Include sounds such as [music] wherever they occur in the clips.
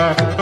தாயி [laughs]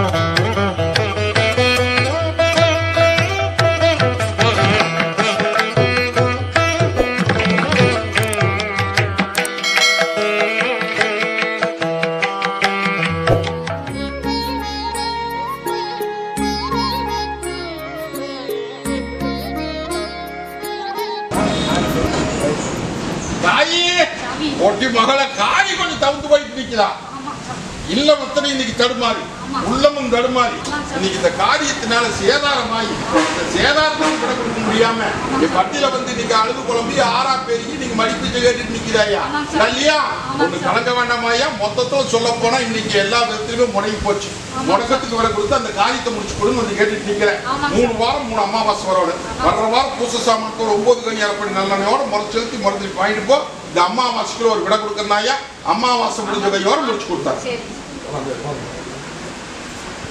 இன்னைக்கு இந்த காரியத்தினால சேதாரமாயி இந்த சேதாரத்தை கூட கொடுக்க முடியாம இந்த பட்டியல வந்து இன்னைக்கு அழுது குழம்பி ஆறா பெருகி நீங்க மடிப்பிச்சு கேட்டுட்டு நிக்கிறாயா இல்லையா? ஒண்ணு கலக்க வேண்டாமாயா மொத்தத்துல சொல்ல போனா இன்னைக்கு எல்லா விதத்திலுமே முடங்கி போச்சு. முடக்கத்துக்கு வர கொடுத்து அந்த காரியத்தை முடிச்சு கொடுன்னு வந்து கேட்டுட்டு நிக்கிறேன். மூணு வாரம் மூணு அமாவாசை வரோட வர்ற வாரம் பூச சாமானுக்கு ஒரு ஒன்பது கனி அரைப்படி நல்லெண்ணையோட முறை செலுத்தி முறைஞ்சி வாங்கிட்டு போ. இந்த அமாவாசைக்குள்ள ஒரு விட கொடுக்கறனாயா அமாவாசை முடிஞ்ச கையோட முடிச்சு கொடுத்தாரு.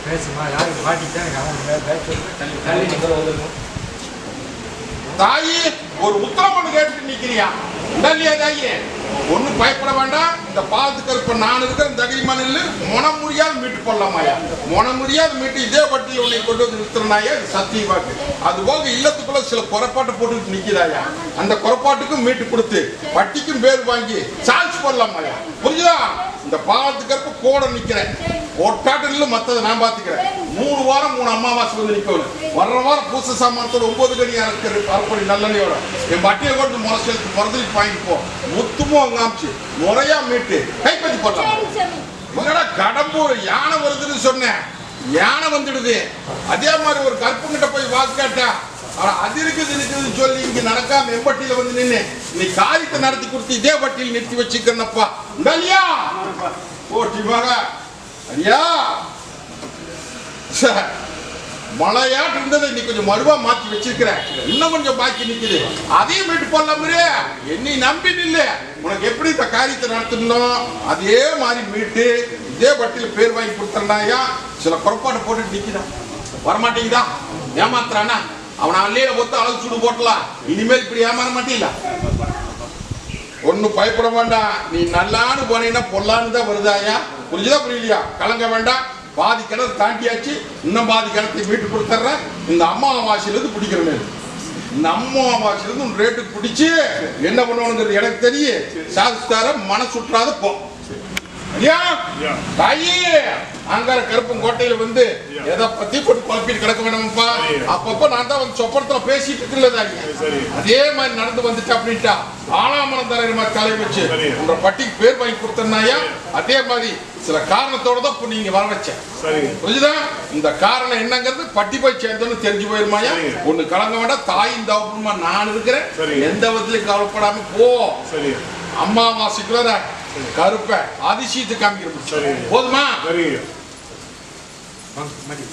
பேசுமா அவன் தள்ளி தள்ளி தாயி ஒரு உத்தரவு கேட்டு நிக்கிறியா? இல்லையா தாயி? ஒண்ணும் பயப்பட வேண்டாம். இந்த பாலத்துக்கு இருப்ப நான் இருக்கிற தகுதி மண்ணில் மனம் முடியாத மீட்டு போடலாமாயா மனம் முடியாத மீட்டு இதே பட்டியல் உன்னை கொண்டு வந்து நிறுத்தினாயா இது சத்தியவாக்கு அது போக இல்லத்துக்குள்ள சில குறைப்பாட்டை போட்டுக்கிட்டு நிக்கிறாயா அந்த குறைப்பாட்டுக்கும் மீட்டு கொடுத்து வட்டிக்கும் பேர் வாங்கி சார்ஜ் போடலாமாயா புரியுதா இந்த பாலத்துக்கு கூட நிக்கிறேன். ஒட்டாட்டில் மத்ததை நான் பாத்துக்கிறேன். மூணு வாரம் மூணு அமாவாசை வந்து நிக்கணும் வர்ற வாரம் பூச சாமானத்தோட ஒன்பது கனி அரைக்கிற அரைப்படி நல்லெண்ணையோட. என் பட்டியை கொண்டு முறை செலுத்து முறதுக்கு வாங்கிட்டு போ. முத்துமும் அவங்க காமிச்சு முறையா மீட்டு. கைப்பற்றி சாமி என்னடா கடம்பூர் யானை வருதுன்னு சொன்னேன். யானை வந்துடுது. அதே மாதிரி ஒரு கற்புங்கிட்ட போய் வாக்கு கேட்டா அது இருக்குது இருக்குதுன்னு சொல்லி இங்க நடக்காம எம்பட்டியில வந்து நின்னு நீ காரியத்தை நடத்தி கொடுத்து இதே பட்டியல் நிறுத்தி வச்சுக்கிறனப்பா. இல்லையா போட்டி மக ஐயா மழையாட்டு இருந்ததை இன்னைக்கு கொஞ்சம் மறுவா மாத்தி வச்சிருக்கிறேன். இன்னும் கொஞ்சம் பாக்கி நிக்குது. அதையும் மீட்டு போடலாமே என்னை நம்பி நில்லு. உனக்கு எப்படி இந்த காரியத்தை நடத்தணும் அதே மாதிரி மீட்டு இதே பட்டியல பேர் வாங்கி கொடுத்துருந்தாயா சில புறப்பாடு போட்டு நிக்கிறான். வரமாட்டேங்குதா? ஏமாத்துறானா? அவனை அல்லையில ஒத்து அழகு சுடு போட்டலாம் இனிமேல் இப்படி ஏமாற மாட்டீங்களா? ஒன்னும் பயப்பட வேண்டாம். நீ நல்லான்னு போனீங்கன்னா பொல்லான்னு தான் வருதாயா புரிஞ்சுதா புரியலையா? கலங்க வேண்டாம். பாதி கிணறு தாண்டியாச்சு. இன்னும் பாதி கிணத்தை மீட்டு கொடுத்துட்றேன் இந்த அம்மாவாசையிலிருந்து பிடிக்கிறேன். இந்த அம்மாவாசையிலிருந்து ரேட்டுக்கு பிடிச்சி என்ன பண்ணுவோங்கிறது எனக்கு தெரியும். சாதித்தார மனசுற்றாத போ. அங்கார கருப்பன் கோட்டையில வந்து எதை பத்தி போட்டு குழப்பிட்டு கிடக்க வேணாமப்பா? அப்பப்ப நான் தான் வந்து சொப்பனத்துல பேசிட்டு இருக்குல்லதாங்க சரி. அதே மாதிரி நடந்து வந்துட்டு அப்படின்ட்டா ஆலாமரம் தர மாதிரி தலை வச்சு. உங்க பட்டிக்கு பேர் வாங்கி கொடுத்தனாயா அதே மாதிரி சில காரணத்தோட தான் இப்ப நீங்க வர வச்சேன். புரிஞ்சுதா? இந்த காரணம் என்னங்கிறது பட்டி போய் சேர்ந்தோன்னு தெரிஞ்சு போயிருமாயா. ஒண்ணு கலங்க வேண்டாம் தாயின் தவப்புமா நான் இருக்கிறேன். எந்த விதத்திலையும் கவலைப்படாம போ. சரி. அம்மாவாசைக்குள்ள கருப்ப. அதிசயத்தை காமிக்கிறோம் சரி. போதுமா? சரிங்க. மடி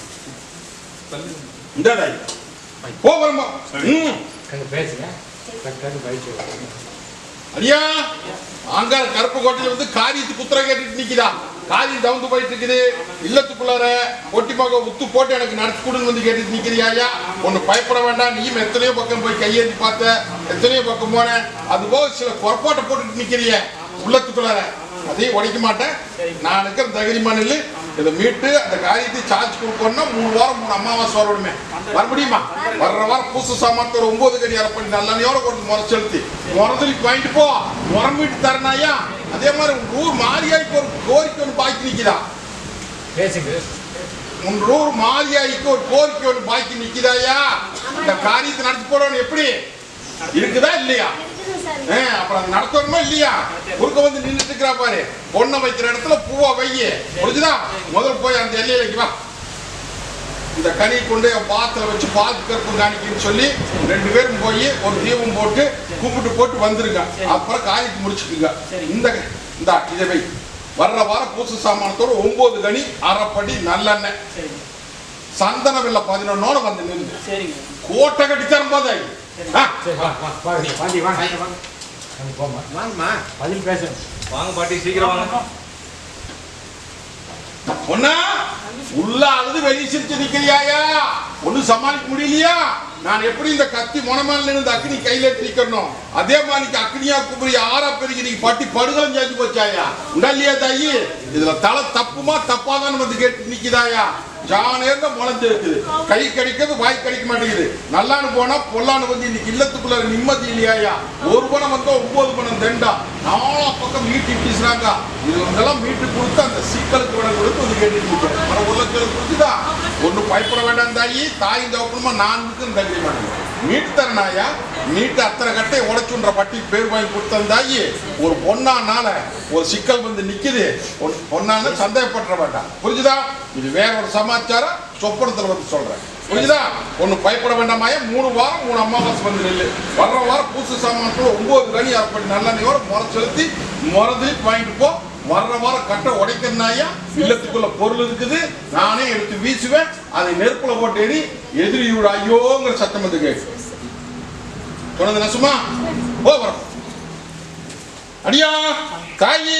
இந்த போ வருமா சரி. ம். கண்டு பேசுங்க. ஐயா அங்க கருப்பு கோட்டையில வந்து காரியத்துக்கு குத்துற கேட்டுட்டு நிக்குதா? காரியம் தவுந்து போயிட்டு இருக்குது இல்லத்துக்குள்ளார ஒட்டி மக உத்து போட்டு எனக்கு நடத்தி கொடுன்னு வந்து கேட்டுட்டு நிக்கிறியா ஐயா? பயப்பட வேண்டாம். நீயும் எத்தனையோ பக்கம் போய் கையேந்தி பார்த்த எத்தனையோ பக்கம் போன. அது போக சில குறப்பாட்டை போட்டுட்டு நிக்கிறிய. உள்ளத்துக்குள்ளார அதையும் உடைக்க மாட்டேன். நான் இருக்கிற தகுதி மண்ணில் இதை மீட்டு அந்த காரியத்தை சார்ஜ் கொடுக்கணும்னா மூணு வாரம் மூணு அமாவாசை வரணுமே. வர முடியுமா? வர்ற வாரம் பூச சாமானத்தை ஒரு ஒன்பது கடி அரைப்படி நல்லெண்ணையோட கொண்டு முறை செலுத்தி முறதலிக்கு வாங்கிட்டு போ. முறம் வீட்டு தரணாயா அதே மாதிரி உங்க ஊர் மாரியாய்க்கு ஒரு கோரிக்கை ஒன்று பாக்கி நிக்குதா? பேசுங்க. உங்க ஊர் மாரியாய்க்கு ஒரு கோரிக்கை ஒன்று பாக்கி நிக்குதாயா இந்த காரியத்தை நடத்தி போடணும் எப்படி? இருக்குதா இல்லையா? அப்புறம் நடத்தணுமா இல்லையா? குறுக்க வந்து நின்றுட்டு இருக்கிறா பாரு. பொண்ணை வைக்கிற இடத்துல பூவா வைய. புரிஞ்சுதா? முதல்ல போய் அந்த எல்லையில வா. இந்த கனி கொண்டு பாத்துல வச்சு பாத்து கருப்பு காணிக்கன்னு சொல்லி ரெண்டு பேரும் போய் ஒரு தீபம் போட்டு கும்பிட்டு போட்டு வந்துருங்க. அப்புறம் காரியத்தை முடிச்சுக்குங்க. இந்த இந்த இதை வை. வர்ற வாரம் பூசு சாமானத்தோட ஒன்பது கனி அரைப்படி நல்லெண்ணெய். சந்தன வெள்ள பதினொன்னோட வந்து நின்று கோட்டை கட்டி தரும்போது. வாங்க வாங்கம்மா. பதில் பாட்டி சீக்கிரம் வாங்க. ஒன்னா உள்ள அழுது வெளியே சிரிச்சு நிக்கிறியாயா? ஒண்ணும் சமாளிக்க முடியலையா? நான் எப்படி இந்த கத்தி முனமேல இருந்து அக்னி கையில எடுத்துக்கணும் அதே மாதிரி அக்னியா குமரி ஆறா பெருகி நீ பட்டி படுகலம் செஞ்சு போச்சாயா? உடல்லையா தாயி. இதுல தலை தப்புமா தப்பாதான்னு வந்து கேட்டு நிக்குதாயா? ஜானேர்ந்த முளைஞ்சு இருக்குது. கை கடிக்கிறது வாய் கடிக்க மாட்டேங்குது. நல்லான்னு போனா பொல்லான்னு வந்து இன்னைக்கு இல்லத்துக்குள்ள நிம்மதி இல்லையாயா? ஒரு பணம் வந்தா ஒன்பது பணம் தெண்டா. நாலா பக்கம் மீட்டு பேசுறாங்க இது மீட்டு கொடுத்து அந்த சிக்கலுக்கு விட கொடுத்து வந்து கேட்டுட்டு இருக்கேன் மன உள்ளங்களுக்கு கொடுத்துதா ஒன்றும் பயப்பட வேண்டாம் தாயி. தாய் தவப்பணுமா நான் தகுதி மாட்டேங்குது. மாட்டேன் மீட்டு அத்தனை கட்டை உடைச்சுன்ற பட்டி பேர் வாங்கி கொடுத்தேன் ஒரு பொண்ணானால ஒரு சிக்கல் வந்து நிக்குது. பொண்ணான சந்தேகப்பட்டுற வேண்டாம். புரிஞ்சுதா? இது வேற ஒரு சமாச்சாரம் சொப்பனத்துல வந்து சொல்றேன். புரிஞ்சுதா? ஒண்ணு பயப்பட வேண்டாமாயே? மூணு வாரம் மூணு அமாவாசை வந்து நெல் வர்ற வாரம் பூசு சாமான்கள் ஒன்பது கணி அப்படி நல்லெண்ணெயோட முறை செலுத்தி முறதி வாங்கிட்டு போ. வர்ற வாரம் கட்டை உடைக்கிறனாயா இல்லத்துக்குள்ள பொருள் இருக்குது. நானே எடுத்து வீசுவேன் அதை நெருப்புல போட்டு எரி எதிரியோட ஐயோங்கிற சத்தம் வந்து கேட்கும். சொன்னது நசுமா போ அடியா தாயி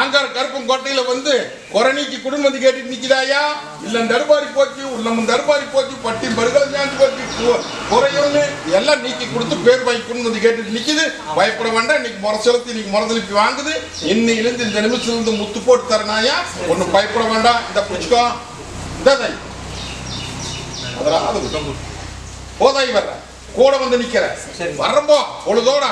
ஆங்கார கருப்பும் கோட்டையில வந்து கொரணிக்கு குடும்பம் வந்து கேட்டுட்டு நிக்கிறாயா இல்ல தருபாரி போச்சு உள்ளமும் தருபாரி போச்சு பட்டி பருகல் சாந்து போச்சு குறையும்னு எல்லாம் நீக்கி கொடுத்து பேர் வாங்கி குடும்பம் வந்து கேட்டுட்டு நிக்குது. பயப்பட வேண்டாம் இன்னைக்கு முறை செலுத்தி இன்னைக்கு முறை திருப்பி வாங்குது. இன்னையிலிருந்து இந்த நிமிஷத்துல இருந்து முத்து போட்டு தரணாயா ஒன்னும் பயப்பட வேண்டாம். இந்த பிடிச்சிக்கோ. இந்த தாய் அதெல்லாம் அது போதாய் வர்ற. கூட வந்து நிக்கிற. வர்றப்போ பொழுதோட.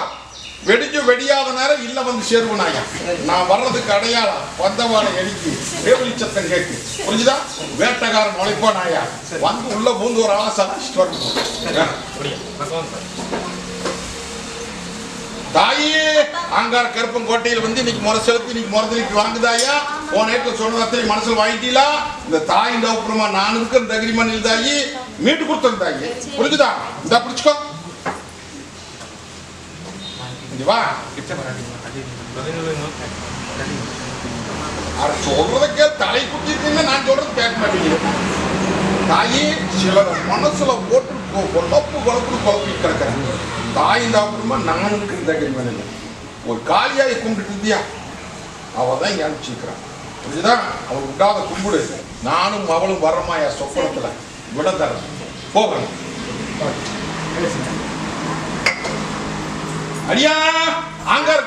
வெடிஞ்சு வெடியாத நேரம் இல்ல வந்து சேருவனாயா நான் வர்றதுக்கு அடையாளம். வந்தவான எடிக்கு வேவலி சத்தம் கேட்கு புரிஞ்சுதா? வேட்டக்காரன் உழைப்பானாயா வந்து உள்ள பூந்து ஒரு ஆளை வரணும். பகவான் சார் தாயே அங்கார் கருப்பம் கோட்டையில் வந்து இன்னைக்கு முறை செலுத்தி இன்னைக்கு முறை வாங்குதாயா? போன நேரத்தில் சொன்ன அத்தனை மனசில் வாங்கிட்டீங்களா இந்த தாயின் இந்த அப்புறமா நான் இருக்கிற தகிரி மண்ணில் தாயி மீட்டு கொடுத்தேன் தாயி. புரிஞ்சுதா? இந்த பிடிச்சுக்கோ. இங்க வா. கிட்ட சொல்றத தலை குத்திட்டீங்க நான் சொல்றது கேட்க மாட்டேங்குது. தாயி சிலர் மனசுல போட்டு குழப்பு குழப்பு குழப்பி கிடக்குறேன். தாய் இந்த அப்புறமா நான் இருக்கிற தகிரி மண்ணில் ஒரு காளியாயை கும்பிட்டு இருந்தியா? அவ தான் இங்க அனுப்பிச்சிருக்கிறான். புரியுதா அவள் விடாத கும்பிடு. நானும் அவளும் வர்றமாயா சொப்பனத்துல? விட தரேன் போகிறேன் அடியா! ஆங்கார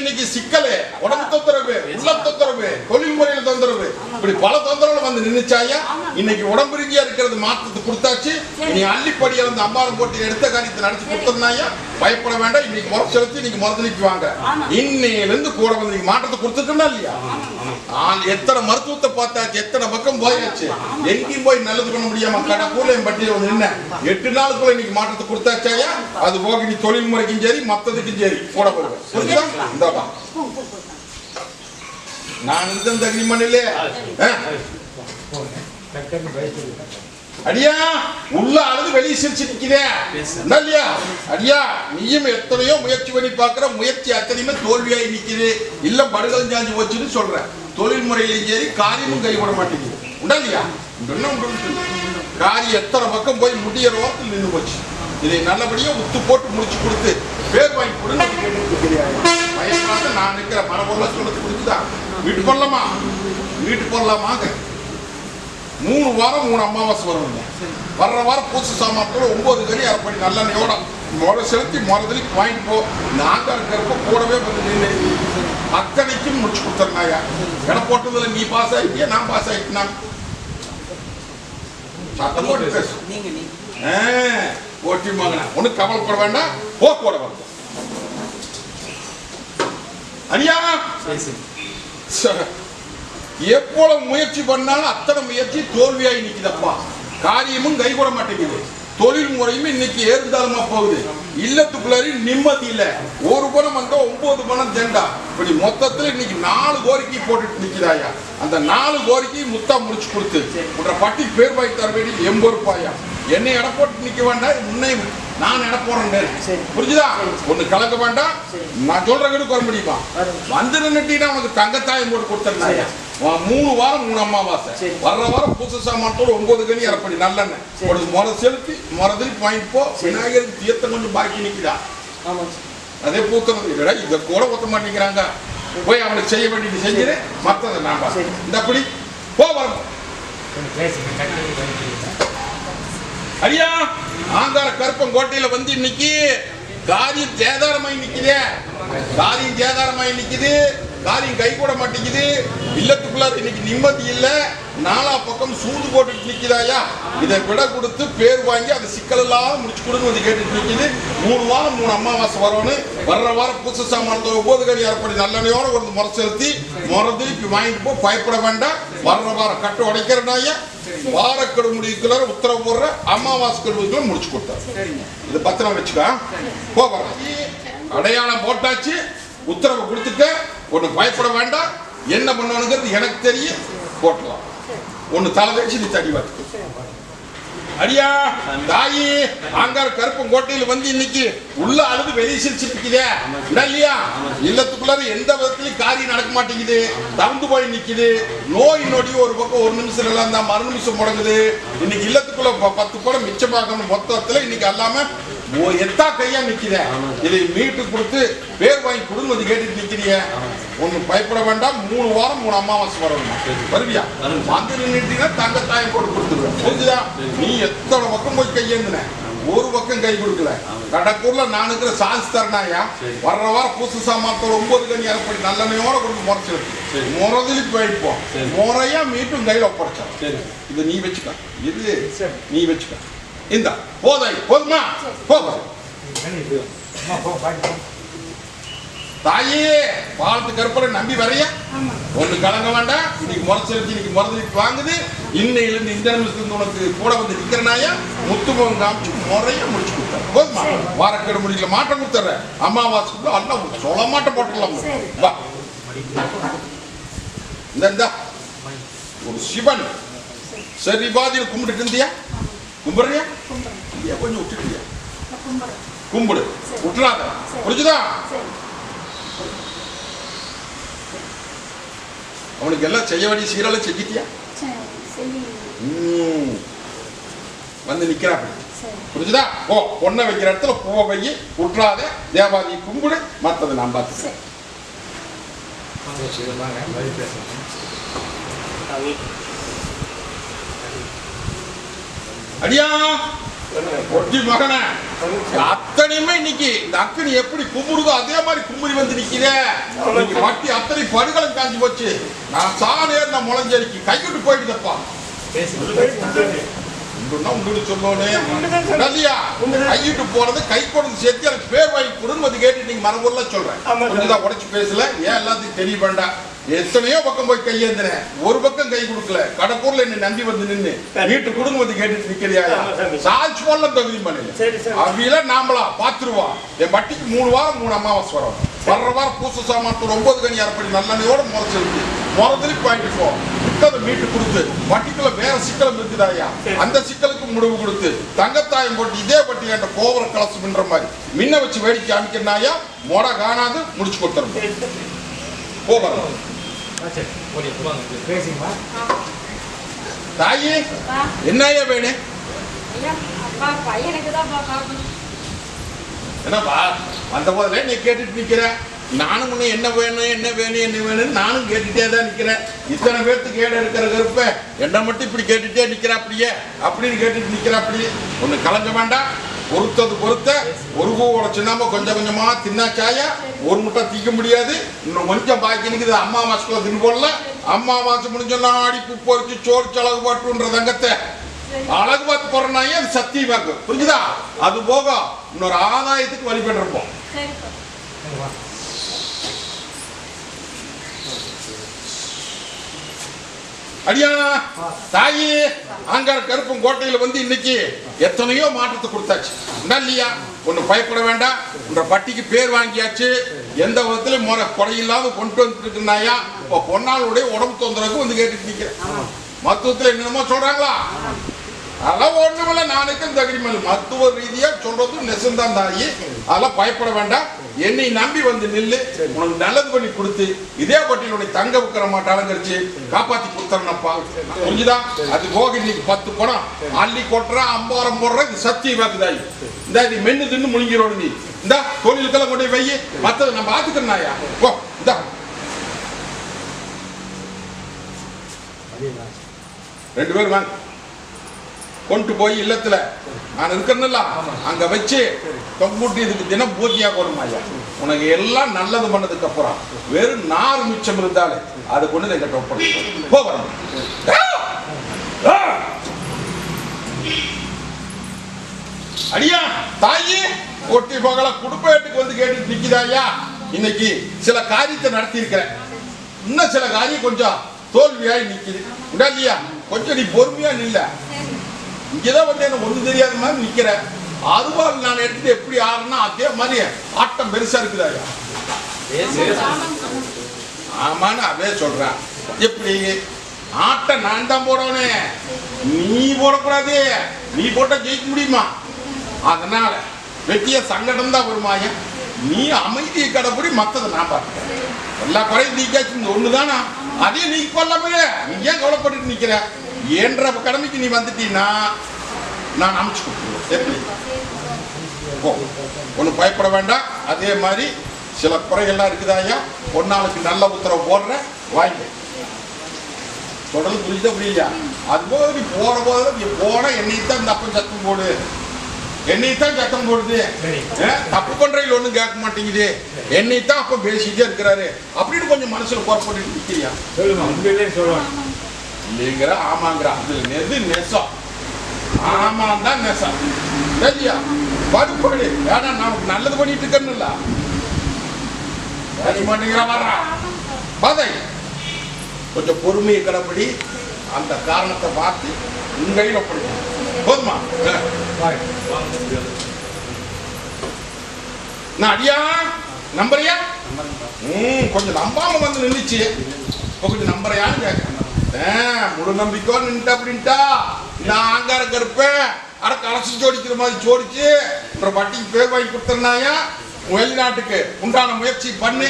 இன்னைக்கு சிக்கலு. உடம்பு தொந்தரவு உள்ள தொந்தரவு தொழில் முறையில் தொந்தரவு. இப்படி பல தொந்தரவுல வந்து நின்னுச்சாயா இன்னைக்கு உடம்பு ரீதியா இருக்கிறது மாற்றத்தை கொடுத்தாச்சு. நீ அள்ளிப்படி அந்த அம்பாரம் போட்டு எடுத்த காரியத்தை நடத்தி கொடுத்ததுனாயா பயப்பட வேண்டாம். இன்னைக்கு முறை செலுத்தி இன்னைக்கு மருந்துக்கு வாங்க. இன்னையில இருந்து கூட வந்து மாற்றத்தை கொடுத்துட்டோம்னா இல்லையா? எத்தனை மருத்துவத்தை பார்த்தாச்சு எத்தனை பக்கம் போயாச்சு எங்கேயும் போய் நல்லது பண்ண முடியாம கடை கூலையும் பட்டியல வந்து நின்ன எட்டு நாளுக்குள்ள இன்னைக்கு மாற்றத்தை கொடுத்தாச்சாயா அது போக நீ தொழில் முறைக்கும் சரி மத்ததுக்கும் சரி கூட போடுவேன் இந்தாப்பா. நான் இந்த தகுதி மண்ணிலே. டக்குன்னு பயப்படுது. அடியா உள்ள அழுது வெளியே சிரிச்சு நிக்கிறே இல்லையா? அடியா நீயும் எத்தனையோ முயற்சி பண்ணி பார்க்கிற முயற்சி அத்தனையுமே தோல்வியாகி நிக்குது. இல்ல படுகலம் சாஞ்சு போச்சுன்னு சொல்ற. தொழில் முறையிலையும் சரி காரியமும் கைவிட மாட்டேங்குது. உண்டா இல்லையா. காரியம் எத்தனை பக்கம் போய் முடியற ஓரத்தில் நின்று போச்சு. இதை நல்லபடியா உத்து போட்டு முடிச்சு கொடுத்து பேர் வாங்கி கொடுன்னு நான் நிக்கிற மரபொருள சொல்றது கொடுத்துதான். வீட்டுக்கு போடலாமா? வீட்டுக்கு போடலாமாங்க. மூணு வாரம் மூணு அமாவாசை வருவாங்க வர்ற வாரம் பூசு சாமான்கள் ஒன்பது கறி அரைப்படி நல்லெண்ணெயோட முறை செலுத்தி முறதுலி வாங்கிட்டு போ. நாங்க இருக்கிறப்ப கூடவே வந்து நின்று அத்தனைக்கும் முடிச்சு கொடுத்துருந்தாயா எடை போட்டதுல நீ பாஸ் ஆயிட்டியா? நான் பாஸ் ஆயிட்டேனா? சத்தம் போட்டு பேசு. ஓட்டி மகனா. ஒன்றும் கவலைப்பட வேண்டாம். போ கூட வந்து அனியா! ச- எவ்வளவு முயற்சி பண்ணாலும் அத்தனை முயற்சி தோல்வியாகி நிக்குதப்பா காரியமும் கைகூட மாட்டேங்குது. தொழில் முறையும் இன்னைக்கு ஏறுதாளமா போகுது. இல்லத்துக்குள்ளாரி நிம்மதி இல்ல. ஒரு பணம் வந்தா ஒன்பது பணம் தேண்டா. இப்படி மொத்தத்துல இன்னைக்கு நாலு கோரிக்கை போட்டுட்டு நிக்குதாயா அந்த நாலு கோரிக்கை முத்தா முடிச்சு கொடுத்து. உன்ற பட்டி பேர் வாங்கி தர வேண்டி எண்பது ரூபாயா என்னை எடை போட்டு நிக்க வேண்டாம். உன்னை நான் எடை போறேன் சரி. புரிஞ்சுதா? ஒண்ணு கலக்க வேண்டாம். நான் சொல்ற கடுக்கு வர முடியுமா. வந்து நின்னுட்டீங்கன்னா உனக்கு தங்கத்தாயம் போட்டு கொடுத்துருந்தாயா மூணு வாரம் மூணு அமாவாசை. வர்ற வாரம் புதுசு சாமான்தோட ஒன்பது கனி அரைப்படி நல்லெண்ணெய். ஒரு முறை செலுத்தி முறதில் வாங்கிட்டு போ. விநாயகருக்கு தீர்த்தம் கொஞ்சம் பாக்கி சார். அதே பூத்தம் இல்லடா இதை கூட ஊத்த மாட்டேங்கிறாங்க. போய் அவனுக்கு செய்ய வேண்டியது செஞ்சிரு. மத்ததை நான். இந்த அப்படி போ வரும். கொஞ்சம் பேசுங்க கட்டி வைக்கிறீங்க ஐயா ஆங்கார கருப்பங்கோட்டையில வந்து இன்னைக்கு காரியம் சேதாரமாய் நிக்குதே. காரியம் சேதாரமாய் நிக்குது. காரியம் கை கூட மாட்டேங்குது இல்லத்துக்குள்ள இன்னைக்கு நிம்மதி இல்லை. நாலா பக்கம் சூது போட்டுட்டு நிற்கிறாயா இதை விட கொடுத்து பேர் வாங்கி அந்த சிக்கல் எல்லாம் முடிச்சு கொடுன்னு வந்து கேட்டுட்டு நிற்கிது மூணு வாரம் மூணு அமாவாசை வரணும் வர்ற வாரம் புதுசு சாமான ஒவ்வொரு கறி அரைப்படி ஒரு முறை செலுத்தி முறை திருப்பி வாங்கிட்டு போ பயப்பட வேண்டாம். வர்ற வாரம் கட்டு உடைக்கிறனாயா வாரக்கடு முடிவுக்குள்ள உத்தரவு போடுற அமாவாசை கெடுவுக்குள்ள முடிச்சு கொடுத்தாரு. இது பத்திரம் வச்சுக்கா. போக அடையாளம் போட்டாச்சு. உத்தரவு கொடுத்துட்ட ஒன்று பயப்பட வேண்டாம். என்ன பண்ணணுங்கிறது எனக்கு தெரியும் போட்டலாம் ஒன்று தலை வச்சு நீ தடி பார்த்துக்கோ. அடியா தாயி ஆங்கார கருப்பம் கோட்டையில் வந்து இன்னைக்கு உள்ள அழுது வெளியே சிரிச்சுட்டு இருக்குதே இல்லையா? இல்லத்துக்குள்ளார எந்த விதத்துலயும் காரியம் நடக்க மாட்டேங்குது. தகுந்து போய் நிக்குது. நோய் நொடி ஒரு பக்கம் ஒரு நிமிஷம் எல்லாம் தான் மறு நிமிஷம் முடங்குது. இன்னைக்கு இல்லத்துக்குள்ள ப- பத்து கூட மிச்சமாகணும் மொத்தத்துல இன்னைக்கு எல்லாமே எத்தா கையா நிக்குதே. இதை மீட்டு கொடுத்து பேர் வாங்கி கொடுங்க வந்து கேட்டுட்டு நிக்கிறீங்க ஒன்னும் பயப்பட வேண்டாம் மூணு வாரம் மூணு அமாவாசை வரணும் வருவியா? வந்து நின்றுட்டீங்கன்னா தங்க தாயம் போட்டு கொடுத்துருவேன். புரிஞ்சுதா? நீ எத்தனை பக்கம் போய் கையேந்தின? ஒரு பக்கம் கை கொடுக்கல. கடக்கூர்ல நான் இருக்கிற சான்ஸ் தரணாயா வர்ற வாரம் புதுசு சாமானத்தோட ஒன்பது கணி அரைப்படி நல்லெண்ணையோட கொடுத்து முறைச்சிருக்கு முறதில் போயிருப்போம் முறையா மீட்டும் கையில ஒப்படைச்சோம். இது நீ வச்சுக்க. இது சரி. நீ வச்சுக்க. இந்த போதை போதுமா? போதும். தாயே பாலத்து கருப்பரை நம்பி வரையா. ஒண்ணு கலங்க வேண்டாம். இன்னைக்கு முறை செலுத்தி இன்னைக்கு முறை செலுத்தி வாங்குது. இன்னையில இருந்து இந்த நிமிஷத்துல உனக்கு கூட வந்து நிக்கிறனாயா முத்துமுகம் காமிச்சு முறையா முடிச்சு கொடுத்தாரு போதுமா? வாரக்கேடு முடியல மாட்டம் கொடுத்துற அமாவாசைக்கு அல்ல சொல்ல மாட்டம் போட்டுடலாம். சரி. வா. இந்த. ஒரு சிவன். சரி பாதியில் கும்பிட்டு இருந்தியா? கும்பிடுறியா? கொஞ்சம் விட்டுட்டியா? கும்பிடு. விட்டுறாத. புரிஞ்சுதா? அவனுக்கு எல்லாம் செய்ய வேண்டிய சீரெல்லாம் செஞ்சிட்டியா. வந்து நிக்கிறாப்படி புரிஞ்சுதா? ஓ பொண்ணை வைக்கிற இடத்துல பூவை வை விட்டுறாத தேவாதி கும்பிடு மத்ததை நான் பார்த்துக்கிறேன். அடியா! ஒட்டி மகனே. அத்தனையுமே இன்னைக்கு இந்த அக்கனி எப்படி கும்பிடுதோ அதே மாதிரி கும்புறி வந்து நிக்கிறே வட்டி அத்தனை படுகளும் காஞ்சி போச்சு. நான் சாணே நான் முளைஞ்சரிக்கு. கைவிட்டு போயிடுதப்பா. உண்டு சொல்லணும் நல்லியா கையிட்டு போறது கை கொடுத்து சேர்த்து எனக்கு பேர் வாங்கி கொடுன்னு வந்து கேட்டு நீங்க மரபுரில் சொல்றேன். உடச்சு பேசல. ஏன் எல்லாத்துக்கும் தெரிய வேண்டாம். எத்தனையோ பக்கம் போய் கையேந்தினேன் ஒரு பக்கம் கை கொடுக்கல. கடக்கூர்ல என்ன நம்பி வந்து நின்னு. வீட்டு வந்து கேட்டுட்டு நிக்கிறியா? சாட்சி போடல தகுதி பண்ணல அவியில நாமளா பாத்துருவோம் என் பட்டிக்கு மூணு வாரம் மூணு அமாவாசை வரும். வர்ற வாரம் பூச சாமானத்தோட ஒன்பது கனி அரைப்படி நல்லெண்ணையோட முறைச்சு இருக்கு முறதுலி பாயிட்டு போ. விட்டதை மீட்டு கொடுத்து. வட்டிக்குள்ள வேற சிக்கலம் இருக்குதாயா? அந்த சிக்கலுக்கு முடிவு கொடுத்து தங்கத்தாயம் போட்டு இதே பட்டி என்ற கோபுர கலசம்ன்ற மாதிரி. மின்ன வச்சு வேடிக்கை காமிக்கிறனாயா? மொட காணாது முடிச்சு கொடுத்துருவோம் கோபுரம் ஆ சரி ஓடி வாங்க பேசுங்கம்மா தாயே வேணும் ஐயா என்னப்பா போதில் நீ கேட்டுட்டு நிக்கிற. நானும் உன்னை என்ன வேணும் என்ன வேணும் என்ன வேணும்னு நானும் கேட்டுட்டே தான் நிக்கிறேன். இத்தனை பேர்த்துக்கு இருக்கிற கருப்ப என்ன மட்டும் இப்படி கேட்டுட்டே நிக்கிற அப்படியே அப்படின்னு கேட்டுட்டு நிக்கிற அப்படியே. ஒண்ணு கலங்க வேண்டாம். பொறுத்தது பொறுத்த ஒரு பூவோட சின்னாம கொஞ்சம் கொஞ்சமா தின்னாச்சாய ஒரு முட்டை தீக்க முடியாது. இன்னும் கொஞ்சம் பாக்கி நிற்குது அம்மா மாசக்குள்ள தின்னு போடல. அம்மா மாசம் முடிஞ்சோன்னா ஆடி பூ சோறு அழகு பாட்டுன்ற தங்கத்தை அழகு பார்த்து போறனாயே அது சத்தியமா இருக்கு புரிஞ்சுதா? அது போக இன்னொரு ஆதாயத்துக்கு வழிபடுறப்போம் சரிப்பா வாங்க வா அடியா தாயி ஆங்கார கருப்பும் கோட்டையில வந்து இன்னைக்கு எத்தனையோ மாற்றத்தை கொடுத்தாச்சு. இல்லையா ஒண்ணு பயப்பட வேண்டாம். உன்ற பட்டிக்கு பேர் வாங்கியாச்சு. எந்த விதத்துல முறை குறையில்லாத கொண்டு வந்துட்டு இருக்குனாயா இப்போ பொன்னாளுடைய உடம்பு தொந்தரவுக்கு வந்து கேட்டுட்டு இருக்கேன் மருத்துவத்துல என்னென்னமோ சொல்றாங்களா? அதெல்லாம் ஒண்ணுமில்ல. நானுக்கும் தகுதிமல் மருத்துவ ரீதியா சொல்கிறதும் நெசந்தான் தாயி. அதெல்லாம் பயப்பட வேண்டாம். என்னை நம்பி வந்து நில்லு. உனக்கு நல்லது பண்ணி கொடுத்து இதே பட்டியலுடைய தங்க விக்கிற மாட்டை அலங்கரிச்சு காப்பாத்தி கொடுத்துறனப்பா புரிஞ்சுதா? அது போக இன்னைக்கு பத்து பணம் அள்ளி கொட்டுற அம்பாரம் போடுற இது சத்திய வாக்குதாயி. இந்த இது மென்னு தின்னு முழுங்கிரோடு நீ. இந்த தொழிலுக்கெல்லாம் கொண்டு போய் வை. மத்ததை நான் பாத்துக்கிறேனாயா போ இந்த. ரெண்டு பேரும் வாங்க. கொண்டு போய் இல்லத்துல. நான் இருக்கிறேன்ல அங்க வச்சு தொம்பூட்டி இதுக்கு தினம் பூஜையாக வரும் ஐயா. உனக்கு எல்லாம் நல்லது பண்ணதுக்கு அப்புறம் வெறும் நாலு மிச்சம் இருந்தாலே அது கொண்டு எங்க எங்கிட்ட ஒப்படைச்சு அடியா தாயி ஒட்டி போகல குடும்ப வீட்டுக்கு வந்து கேட்டு நிக்கிறாயா இன்னைக்கு சில காரியத்தை நடத்தி இருக்கிறேன் இன்னும் சில காரியம் கொஞ்சம் தோல்வியாய் நிக்குது. இல்லையா கொஞ்சம் நீ பொறுமையா நில்ல. இங்கதான் வந்து எனக்கு ஒண்ணு தெரியாத மாதிரி நிக்கிறேன். அருவாள் நான் எடுத்துட்டு எப்படி ஆடுனா அதே மாதிரி ஆட்டம் பெருசா இருக்குதாயா? ஆமான்னு அதே சொல்றேன் எப்படி? ஆட்டம் நான் தான் போடணும் நீ போடக்கூடாது. நீ போட்டா ஜெயிக்க முடியுமா? அதனால வெட்டிய சங்கடம் தான் வருமாய நீ அமைதியை கடைப்படி மத்ததை நான் பார்த்துக்கிறேன். எல்லா குறையும் நீக்காச்சு இந்த ஒண்ணுதானா? அதையும் நீ கொல்லாமே நீ ஏன் கவலைப்பட்டுட்டு நிக்கிற? என்ற கடமைக்கு நீ வந்துட்டீன்னா நான் அமைச்சு கொடுத்துருவேன் எப்படி? போ. ஒன்றும் பயப்பட வேண்டாம். அதே மாதிரி சில குறைகள்லாம் இருக்குதாயா பொன்னாளுக்கு நல்ல உத்தரவு போடுறேன். வாங்கி தொடர்ந்து புரியுதா புரியலையா? அதுபோல நீ போற போது நீ போன என்னைத்தான் இந்த அப்பன் சத்தம் போடு என்னைத்தான் சத்தம் போடுது. தப்பு பண்றதுல ஒண்ணும் கேட்க மாட்டேங்குது. என்னைத்தான் அப்ப பேசிட்டே இருக்கிறாரு. அப்படின்னு கொஞ்சம் மனசுல சொல்லுமா உண்மையிலே சொல்லுவாங்க இல்லைங்கிற ஆமாங்கிற. அதுல நெது நெசம். ஆமாம் தான் நெசம் சரியா படுப்படு ஏன்னா நமக்கு நல்லது பண்ணிட்டு இருக்கணும்ல பேச வர்றா. பதை. கொஞ்சம் பொறுமையை கடப்படி அந்த காரணத்தை பார்த்து உங்கையில் ஒப்படைக்கணும் போதுமா? நான் அடியா? நம்புறியா? ம் கொஞ்சம் நம்பாம வந்து நின்றுச்சு இப்போ கொஞ்சம் நம்பரையான்னு கேட்குறேன் முழு நம்பிக்கோ நின்ட்டா அப்படின்ட்டா. நான் ஆங்கார கருப்பேன் அட கலசி ஜோடிக்கிற மாதிரி ஜோடிச்சு அப்புறம் வட்டிக்கு பேர் வாங்கி கொடுத்துருந்தாயா வெளிநாட்டுக்கு உண்டான முயற்சி பண்ணு.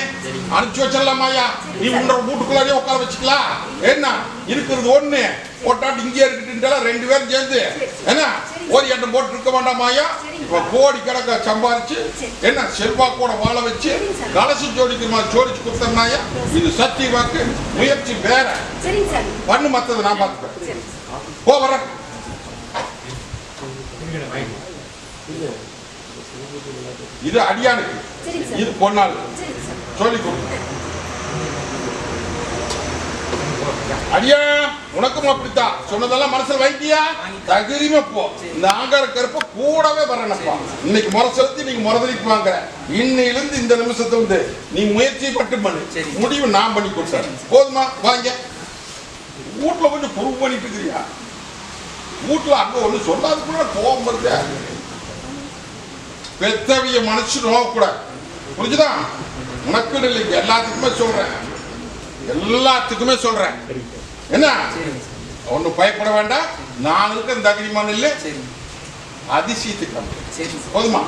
அனுப்பிச்சு வச்சிடலாமாயா நீ உன்னோட வீட்டுக்குள்ளாரே உட்கார வச்சுக்கலாம் என்ன? இருக்கிறது ஒண்ணு. போட்டாட்டு இங்கே இருக்கட்டுன்ட்டால ரெண்டு பேரும் சேர்ந்து. என்ன? ஒரு எண்ணம் போட்டு இருக்க வேண்டாமாயா இப்ப கோடி கணக்க சம்பாரிச்சு என்ன செல்வாக்கோட வாழ வச்சு கலசி ஜோடிக்கிற மாதிரி ஜோடிச்சு கொடுத்தனாயா இது சத்திய வாக்கு. முயற்சி வேற. பண்ணு மத்ததை நான் பார்த்துக்கிறேன் சரி போ வரேன் இருக்கிற வாங்கி இது. அடியானுக்கு. இது சார் சொல்லி கொடு. அடியா உனக்கும் அப்படித்தான். சொன்னதெல்லாம் மனசுல வைக்கியா தகுதியுமே போ. இந்த ஆங்கார கருப்ப கூடவே வரணும்ப்பா. இன்னைக்கு முறை செலுத்தி நீங்க முறதலிக்கு வாங்க இன்னையிலிருந்து இந்த நிமிஷத்துல இருந்து நீ முயற்சி பட்டு பண்ணு. முடிவு நான் பண்ணி கொடுத்தேன். போதுமா? வாங்க. வீட்டுல கொஞ்சம் பொறுப்பு பண்ணிட்டு இருக்கிறியா? வீட்டுல அங்க ஒண்ணு சொல்லாதுக்குள்ள கோபம் வருது. பெத்தவிய மனசு நோக்கூடாது புரிஞ்சுதா? உனக்குன்னு இல்லை எல்லாத்துக்குமே சொல்றேன். எல்லாத்துக்குமே சொல்றேன். என்ன? ஒன்றும் பயப்பட வேண்டாம். நான் இருக்க தகுதிமான இல்லை. அதிசயத்துக்கு. போதுமா?